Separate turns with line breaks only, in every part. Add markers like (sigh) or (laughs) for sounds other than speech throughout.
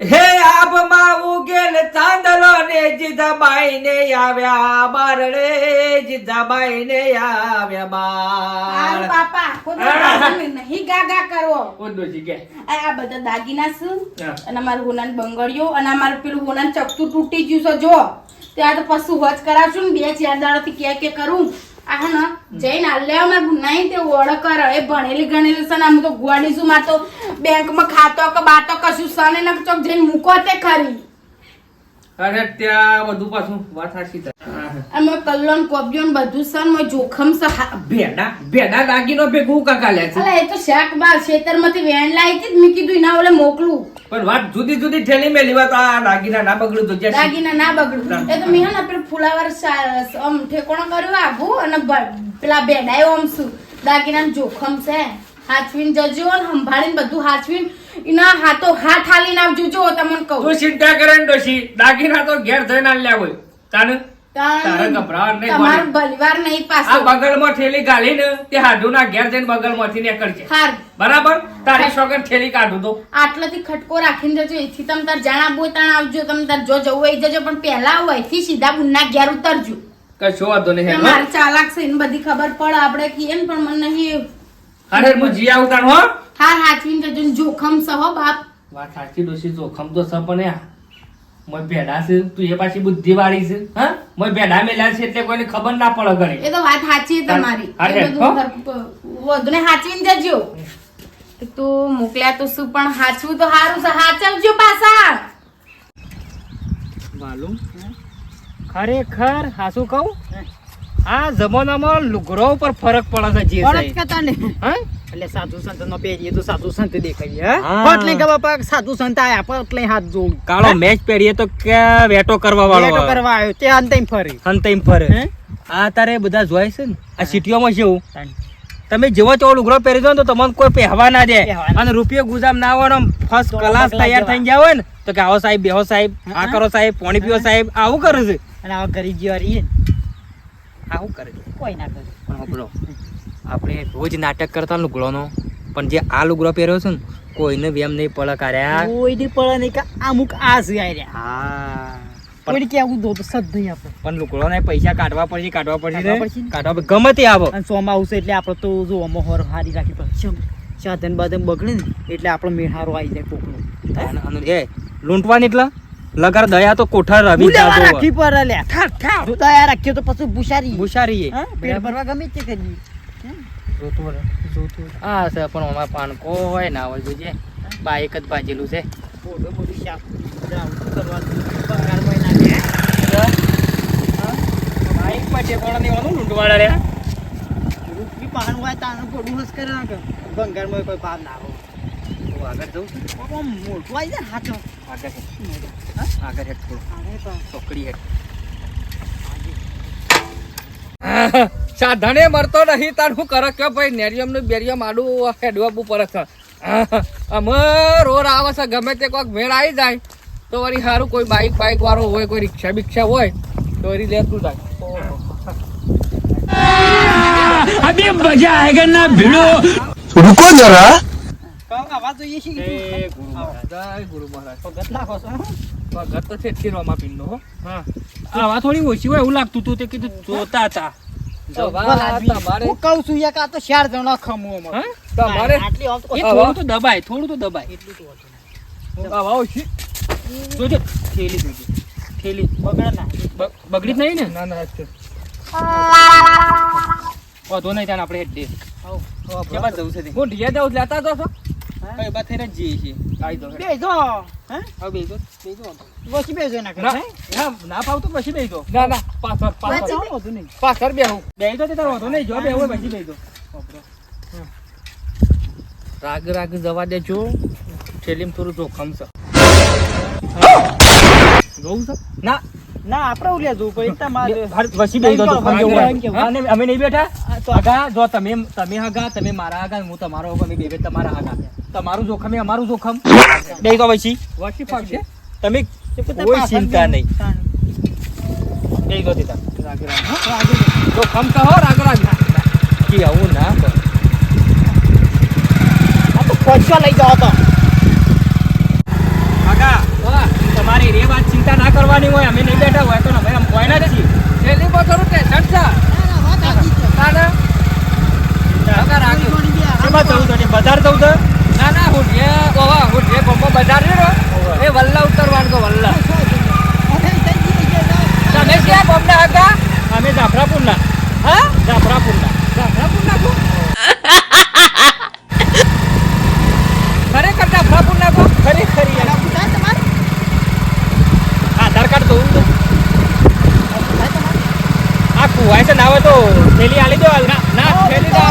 હે આબમાં ઉગેલ ચાંદલો ને જીધાબાઈ ને આવ્યા બારડે જીધાબાઈ ને આવ્યા બાર.
બાપા ખોટું નહીં ગાગા કરવો
ઓ ડોશી કે.
આ બધા દાગીના શું? અને અમારું હોનાન બંગડીઓ અને અમારું પેલું હોનાન ચપટું તૂટી ગયું છે જો. ત્યાં તો પશુ વચ કરાવશું ને બે ચાર દાડાથી કે કે કરું. આ હે ને જઈને આલ્યા મારે ગુનાઈ તે કર. એ ભણેલી ગણેલી છે ને આમ તો ગુવાડીશું માં તો બેંકમાં ખાતો કે બાતો કશું સને ને ચોક જઈને મૂકો તે ખરી.
અરે ત્યાં બધું પાછું વાત સાચી.
અમે કલ્લોન કોબ્યોન બધું સન મે જોખમ સ હા.
ભેડા ભેડા દાગીનો ભેગું કાકા લે છે.
અલા એ તો શાક બાર ખેતરમાંથી વેણ લાવી હતી મેં કીધું એના ઓલે મોકલું.
પણ વાત જુદી જુદી ઠેલી મેલી વાત આ દાગીના ના બગડ્યું તો જ્યાં
દાગીના ના બગડું. એ તો મેં ને પેલું ફુલાવર આમ ઠેકોણો કર્યું આઘું અને પેલા બેડાયો આમ શું દાગીના જોખમ છે. હાચવીને જજો ને સંભાળીને બધું હાચવીન એના હાથો હાથ હાલીને આવજો. જો તમને કહું.
તું ચિંતા કરે ને ડોશી દાગીના તો ઘેર થઈને લ્યા હોય. તાને તારે
તાણ
નહીં
તમારું
પડે.
ભલીવાર નહીં
આ બગલમાં થેલી ગાલીને તે હાડુના ઘેર જઈને બગલમાંથી નીકળજે.
હાર.
બરાબર? તારી શોગન થેલી કાઢું તો.
આટલાથી ખટકો રાખીને જજો. એથી તમે તાર જાણ આપવું હોય તાણ આવજો. તમે તાર જો જવું હોય જજો. પણ પહેલા આવો. અહીંથી સીધા ગુના ઘેર ઉતરજો.
કશો વાંધો નહીં
મારે ચાલાક છે. એને બધી ખબર પડે આપણે કહીએ પણ મને નહીં
અરે હું
હાચવીને જજો જોખમ સહ બાપ.
વાત સાચી જોખમ તો પણ યા મોય ભેડા છે તું એ પાછી બુદ્ધિ વાળી છે હા? મોય ભેડા મેલ્યા છે એટલે કોઈને ખબર ના પડે ઘણી.
એ તો વાત સાચી તમારી. વધુને હાચવીને જજો. તો મોકલ્યા તો શું પણ સાચવું તો સારું છે. સાચવજો પાછા.
માલુમ ખરેખર હાસુ કહું? આ જમાનામાં લુગરો ઉપર ફરક પડે છે જે
ફરક
સાહેબ.
ને
હા?
એટલે સાધુ સંત નો પહેરીએ તો સાધુ સંત દેખાઈએ હે? કે કે સાધુ સંત આયા પણ એટલે હાથ જોઉં
કાળો મેચ પહેરીએ તો કે વેટો કરવા
વાળો
વેટો
કરવા આવ્યો તે અંતે ફરે.
હંતેમ ફરે. આ તારે બધા જોય છે ને? આ સિટીઓમાં જેવું તમે જેવો તેવો લુગડો પહેરી દો તો તમને કોઈ પહેવા ના દે. અને રૂપિયો ગુજામ ના હોય ફર્સ્ટ ક્લાસ તૈયાર
જેવા.
થઈ ગયા હોય ને તો કે આવો સાહેબ બેહો સાહેબ આ કરો સાહેબ પાણી પીઓ સાહેબ આવું કરે છે?
અને આવા ગરીબ જેવા રહીએ
આવું કરે
કોઈ ના કરે.
પણ આપણે રોજ નાટક કરતા લુગડોનો. પણ જે આ લુગડો પહેર્યો છે ને કોઈને વેમ નહીં પડે કાર્યા.
કોઈ દી પડે નહીં કે અમુક આ છે આર્યા
હા.
પણ કેવું દો સદ નહીં આપણે
પણ લુગડો ને પૈસા કાઢવા પડશે કાઢવા પડશે
કાઢવા.
ગમે તે આવો.
અને સોમાં આવશે એટલે આપણે તો જો અમો હોર હારી રાખી પડે સાધન બાધન બગડે ને એટલે આપણો મેહારો આવી જાય કોકનો.
એ લૂંટવાની એટલે? લગાર દયા તો કોઠા રવિ
બુલાવા રાખી પડે લ્યા જો દયા રાખ્યો તો પછી ભૂસારી.
ભૂસારી
પેટ ભરવા ગમે તે કરીએ.
જોતું જોતું હા સર છે પણ અમારા પાનકો હોય ના હોય જોઈએ. બાઈક જ ભાજેલું છે.
બંગાળમાં કોઈ ભાવ ના હોય.
આગળ જઉં છું.
મોટું આવી જાય હાચો
આગળ. આગળ હેઠ થોડું. ચોકડી હેઠ. (laughs)
સાધને મરતો નહીં તાર હું કરે? કે ભાઈ નેરિયમનું બેરિયમ આડું હેડવાબુ પર છે. અમે રોડ આવે છે ગમે તે કોઈક ભેળ આવી જાય તો વળી સારું કોઈ બાઇક બાઇક વાળો હોય કોઈ રિક્ષા બિક્ષા હોય તો વળી લેતું જાય.
અભી મજા
આયેગા ના ભીડો. રૂકો જરા. આવાજ છે કે
ગુરુ મહારાજ.
ગુરુ મહારાજ. તો છે ઠીરવામાં પીનો હા.
આવા થોડી ઓછી હોય એવું લાગતું તું તે કીધું જોતા હતા.
હું કહું છું યાર આ તો ચાર જણા ખમું અમારે.
તમારે?
આટલી
એ થોડું તો દબાય થોડું તો દબાય.
એટલું તો નહીં.
આવા
જોજો થેલી જોજો થેલી.
બગડે ના.
બગડી જ નહીં ને?
ના ના
વાંધો નહીં ત્યાં આપણે હેઠ દે. જવું છે
હું ઢીયા જાઉં લેતા તો
કઈ બા થઈને જઈએ છીએ.
આવી જાઓ
બેસો હે?
હવે બેસો બેસો
પછી બેસો ના કરે
ના.
ના ના ફાવતું પછી બેસો
ના ના પાછળ પાછળ.
ચાલો, નહીં.
પાછળ બેહું.
બેસો તે તારો વાંધો નહીં. જો બે પછી બેસો
રાગ રાગ જવા દેજો. થેલીમાં થોડું જોખમ છે.
ના.
ના આપણે ઉલ્યા જવું. પડે
વસી દો ને અમે નહીં બેઠા?
તો
હગા જો તમે તમે હગા તમે મારા હગા હું તમારો હગો અમે બે બે તમારા હગા તમારું જોખમ એ અમારું જોખમ. બે તો પછી.
વાકી
પાક
છે. તમે
કોઈ ચિંતા. નહીં. બે તો દીધા?
જોખમ તો હો રાગ રાગ
કે આવું ના કર.
આ તો પૈસા લઈ જાઓ તો.
હગા ચિંતા ના કરવાની હોય અમે નહીં બેઠા હોય તો અમે આમ કોઈ ના છીએ
થેલી પર થોડું ટેન્શન છે. તાને હગા રાખ્યું
એમાં
ના ના હું જે ઓવા હું જે ગોમો બજાર રહ્યો એ વલ્લા ઉતરવાનું કો વલ્લા તમે ક્યાં ગોમને હતા?
અમે જાફરાપુરના.
હા?
જાફરાપુરના.
જાફરાપુર કો ખરેખર જાફરાપુર નાખો
ખરી ખરી આધાર કાર્ડ તો આ કુવાય છે ના હોય તો થેલી આલી દો ના
ના થેલી ના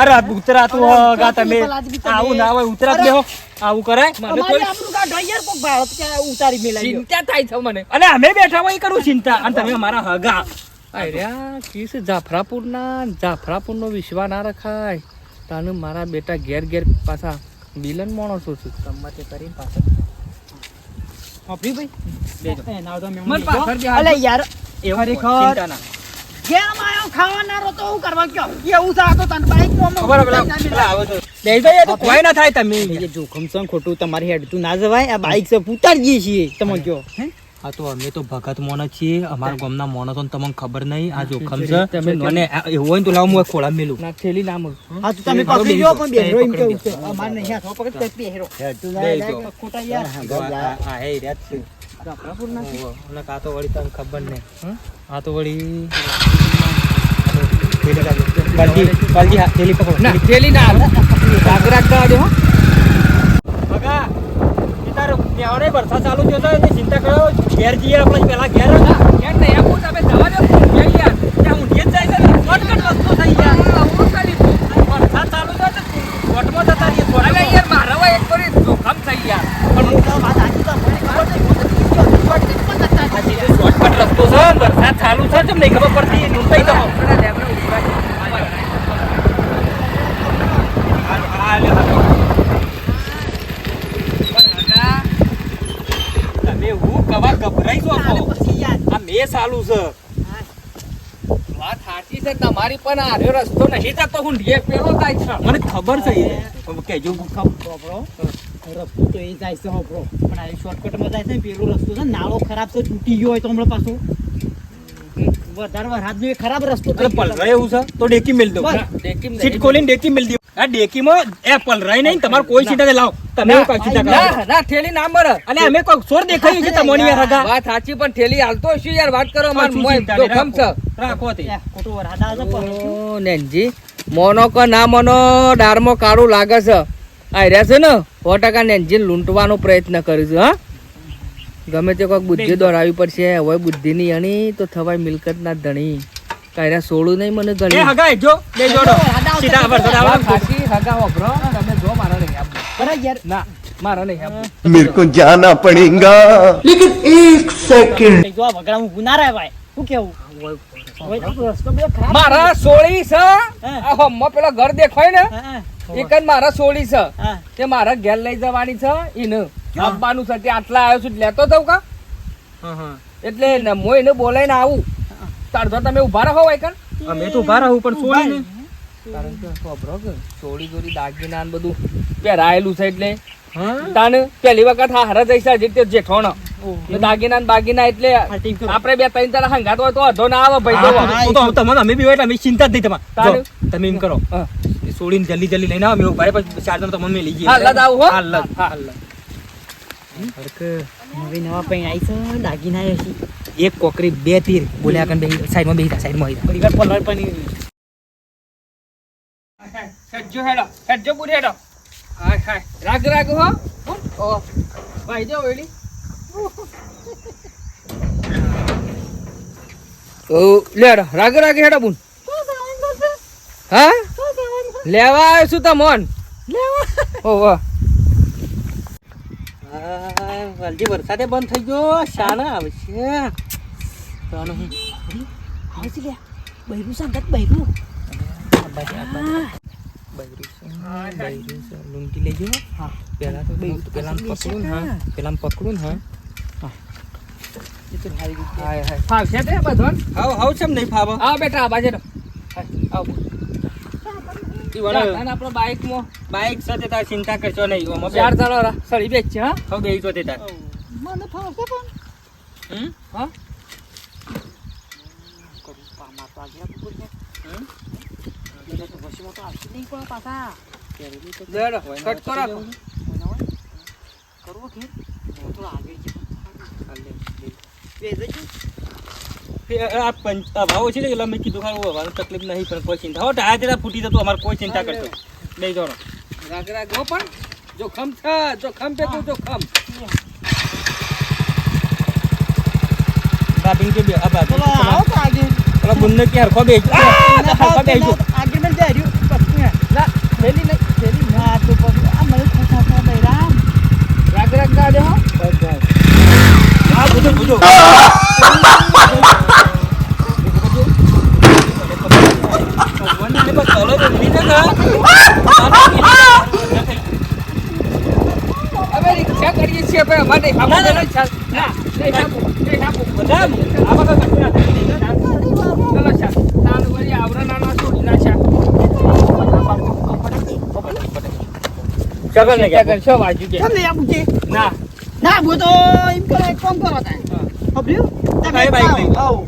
અરે ઉતરાતું ગા તમે આવું ના હોય ઉતરા બેહો. આવું કરે.
મને થોડી
ઉતારી મેલા
ચિંતા થાય છે મને.
અને અમે બેઠા હોય કરું ચિંતા. અને તમે મારા હગા.
અર્યા કીસ જાફરાપુર નો વિશ્વા ના રખાય. તાને મારા બેટા ઘેર ઘેર પાછા મિલન માણસો છું.
તમારે કરીને પાછળ
ભાઈ તો
મન પાછળ
અલે યાર
એવું
ખરેખર.
ચિંતા
આયો ખાવાનારો તો હું કરવા ગયો? એવું છે તો તને બાઈક તો
ખબર પેલા પેલા આવો છો. બે તો કોઈ ના થાય તમે.
એ જોખમ છે ખોટું તમારી હેડ તું ના જવાય આ બાઈક છે ઉતારીએ છીએ. તમે કયો હે?
હા તો અમે તો ભગત મોણ છીએ. અમારા ગામના મોણો તો તમને ખબર નહીં આ જોખમ છે.
તમે
અને એવું હોય તો લાવ હું ખોળા મેલું.
ના થેલી ના મળું.
હા તો તમે પકડી જો પણ બેહરો એમ કેવું છે. અમારે નહીં પકડ બેહરો તું
બે
જા,
જો.
જા, ખોટા યાર.
આ- આ હે રહ્યા અને કાં તો વળી તને ખબર નહીં હં? આ તો વળી બલ્દી બલ્દી હા થેલી પકડો
ના થેલી ના.
બગા તારો વરસાદ ચાલુ થયો તો ચિંતા કરો ઘેર જઈએ આપણે પેલા ઘેર
ઘેર નહીં આપું, તમે જવા દો. ઘેર યાર.
ત્યાં ઊંઘી જ જાય છે ને શોર્ટકટ રસ્તો થઈ ગયા
આ આવું ખાલી તો.
વરસાદ ચાલુ છે તો વોટમાં જતા રહીએ
અલે
વોટમાં.
યાર મારા વાય એક કરી જોખમ થઈ યાર
પણ હું તો વાત સાચી તો મને ખબર છે હું તો કીધું હતું, શોર્ટકટ પણ નતા
આ જે શોર્ટકટ રસ્તો છે વરસાદ ચાલુ છે જેમ નહીં ખબર પડતી ઊંઘાઈ તો
આપણા લેબડે ઉભરા છે.
આ લે હાલો.
પણ હગા,
તમે હું કવા ગભરાઈ છો
આને
છો
પછી યાર
આ મે ચાલુ છે.
વાત સાચી છે તમારી પણ આ રહ્યો રસ્તો નહીં જતો હું ઢીએ પેલો થાય છે.
મને ખબર છે એ. કહેજો
હોભળો. રસ્તો તો એ જાય છે હોભળો. પણ આ શોર્ટકટમાં જાય છે ને પેલો રસ્તો છે ને નાળો ખરાબ છે તૂટી ગયો હોય તો હમણાં પાછો. વધારે વરસાદનો એ ખરાબ રસ્તો
પલરાય એવું છે? તો ડેકી મેલ દો
ડેકી
સીટ ખોલીને ડેકી મેલ દો આ ડેકીમાં એ પલરાય નહીં તમારે કોઈ ચિંતા લાવો તમે એવું ચિંતા કરો.
ના ના થેલી ના મરે
અને અમે કોઈ સોર દેખાયું છે તમને યાર હગા
વાત સાચી પણ થેલી હાલતો હશે યાર વાત કરો માર મોય જોખમ છે.
રાખો. તે.
ખોટું વરસાદ છે પણ
ઓ, નેનજી મોનો કો ના મોનો ડારમો કાળું લાગે છે. આ રહ્યા છે ને સો ટકા નેનજી લૂંટવાનો પ્રયત્ન કરીશું હા? ગમે તે કોઈક બુદ્ધિ દોરાવી પડશે હવે બુદ્ધિની અણી તો થવાય મિલકત ના ધણી. કાયરા સોળું નહીં મને
ગળી
એ
હગા જો બે જોડો. સીધા પર
સદાવા ખાસી હગા ઓબરો તમે જો મારો નહીં આપ.
બરા યાર
ના મારો નહીં આપ.
મેરે કો જાના પડેગા. લેકિન 1 સેકન્ડ
જો આ વગડા હું ગુના રહે ભાઈ શું કેવું?
મારા સોળી છે. આ હમમાં પેલા ઘર દેખાય ને એક જ મારા સોળી છે. તે મારા ઘેર લઈ જવાની છે ઈને આપવાનું છે તે આટલા આવ્યો છું લેતો થવું કા? એટલે મોય એને બોલાઈને આવું. તાર જો તમે ઊભા રહો હોય કણ?
અમે તો ઊભા રહું પણ સોળી ને
કારણ કે ખબરો કે ચોરી ચોરી દાગીના ને બધું પહેરાયેલું છે એટલે.
હા?
તાને પહેલી વખત હા હરા જઈશ જે તે દાગીના ને બાગીના એટલે આપણે બે ત્રણ તારા હંગાત હોય તો અધો ના આવે ભાઈ
તો- તમને અમે બી હોય એટલે અમે ચિંતા જ નહીં તમારે.
તારે?
તમે એમ કરો. સોળીને જલ્દી જલ્દી લઈને આવો. અમે ઊભા રહે પછી ચાર્જર તમને લઈ જઈએ.
હાલ જ આવું હો.
હાલ. હાલ જ.
નવી નવા પૈણ આવી છે દાગીના આવી
એક કોકરી બે તીર. બોલ્યા કન બેહી સાઈડમાં બેહી સાઈડમાં આવી જા.
થોડી વાર પલળ પણ
સજ્જો હેડો સજ્જો પૂરી હેડો. હાય હાય. રાગ રાગ હો. ઓ ભાઈ જો વેલી ઓ લેડો રાગ રાગ હેડો બુન. હા? લેવા આવ્યો છું તમોન. લેવા. ઓ વાહ.
વાલજી વરસાદે બંધ થઈ ગયો. શાના આવશે. તાનું હું
આવે છે લે બૈરું. સંગત બૈરું
ગયો હા. પેલા તો પેલા પકડું હા. પેલા પકડું હા.
ફાવશે તે બધો
હાવ હાવ છે નહીં ફાવો.
આવો બેટા આ બાજુ આવો
ઈ વળો.
અને આપણો
સાથે તાર ચિંતા કરશો નહીં ઓમાં
ચાર જણો રા- સળી બેચ હા?
બેહી તો તે તાર.
મને ફાવશે પણ
હમ?
હા
તો એટલે તો આવશે નહીં પણ. પાછા પહેરેલી તો
રાખો
કરવો કે તો આગળ છે બે જજો
આ પંચ આ ભાવ છે ને એટલે મેં કીધું ખાલી હોવાનું તકલીફ નહીં પણ કોઈ ચિંતા હો ટાયર જરા ફૂટી જતું અમારે કોઈ ચિંતા કરતો નહીં જોડો
રાગ રાગ હો પણ જોખમ છે જોખમ પે તું જોખમ
બાબીન કે બે આ બાબીન
ચલો આવો તો આગળ
પેલા બુનને કે હરખો બેહી ગયો. આ હરખો બેહી ગયો.
આગળ મેં જાય પકડું
ના થેલી નહીં થેલી નહીં.
ના તો પકડું આ મને ખોટા ખોટા બૈરામ
રાગ રાગ ના દે હો
આ બધું બધું. ભગવાનને બસ કલર લીધે ને.
અમે રિક્ષા કરીએ છીએ પણ અમારે નહીં ખાવું. ના
ના
ના.
ચગલ ને
ચિંતા કરશો બાજુ કે
લઈ આવું છે
ના
ના બો તો એમ કરો એક કામ કરો તાય ખબર્યું તમે
બાઈક લઈ?
આવો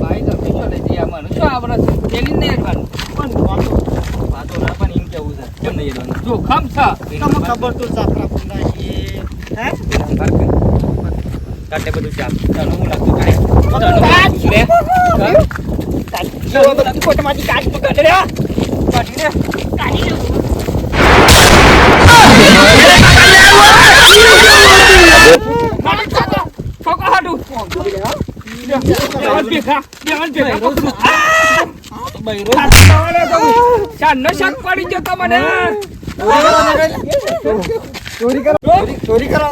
ભાઈ તો લઈ જઈએ મને શું આવડે છે થેલી નહીં હેડવાનું.
પણ
વાતો ના પણ એમ કેવું છે કેમ નહીં જવાનું
જોખમ છ
તમને ખબર તો સાપરા ફૂંડા છીએ હે
કાટે બધું ચાપ તને હું લાગતું કાંઈ? તને લે.
જો બધી કોટમાંથી કાચ પકડ રે
કાઢી લે.
છોકરો હાટું. દેવાલ ભેગા, દેવાલ ભેગા.
બૈરો.
ચાંદનો શાક પડી ગયો તો મને
ચોરી કરો ચોરી કરો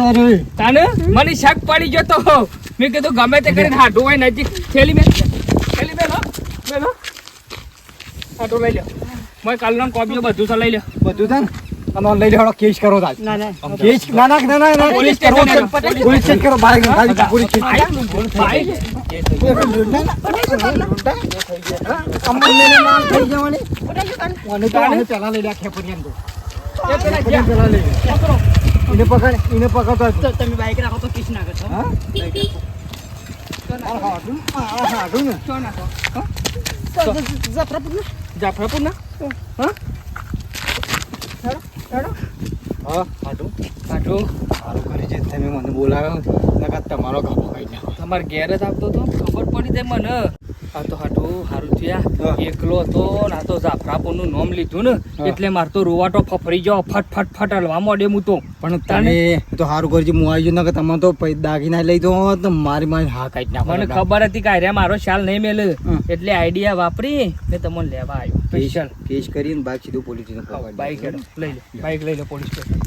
મને શક પડી ગયો તો મેં કીધું ગમે તે કરીને હાડું હોય નજીક થેલી મેં થેલી મેં લો. મેં લો. હાડું લઈ લ્યો. મેં કાલનો કોપીઓ બધું તો લઈ લ્યો.
બધું છે અને લઈ લેવાનો કેસ કરો તાજ
ના ના.
કેસ ના ના ના ના ના.
પોલીસ સ્ટેશન
પોલીસ કરો. બાઈક પોલીસ
ભાઈ, ભાઈ,
તમે બાઈક રાખો તો કિસ ના કરશો
હા?
જાફરાપુર
ના
હા હાડું
હાડું
સારું કરી છે તમે મને બોલાવ્યો નકા તમારો કાપો ખાઈ
ઘેર જ આવતો તો ખબર પડી જાય મને. આ તો હાટું સારું થયા એકલો હતો ને આ તો જાફરાપુરનું નામ લીધું ને. એટલે મારે તો રોવાટો ફફરી જાવ ફટ ફટ ફટ હલવા મોડે હું તો.
પણ તને તો સારું કરજો હું આવી ગયો નકર તમે તો દાગીના લઈ દો તો મારી મારી હા કાઢી નાખો
મને ખબર હતી કે અરે મારો શાલ નહીં મેલે. એટલે આઈડિયા વાપરી ને તમને લેવા આવ્યો.
કેસ
સ્પેશિયલ
કેસ કરીને બાઈક સીધું પોલીસ
બાઈક લઈ લે. બાઈક લઈ લે પોલીસ સ્ટેશન.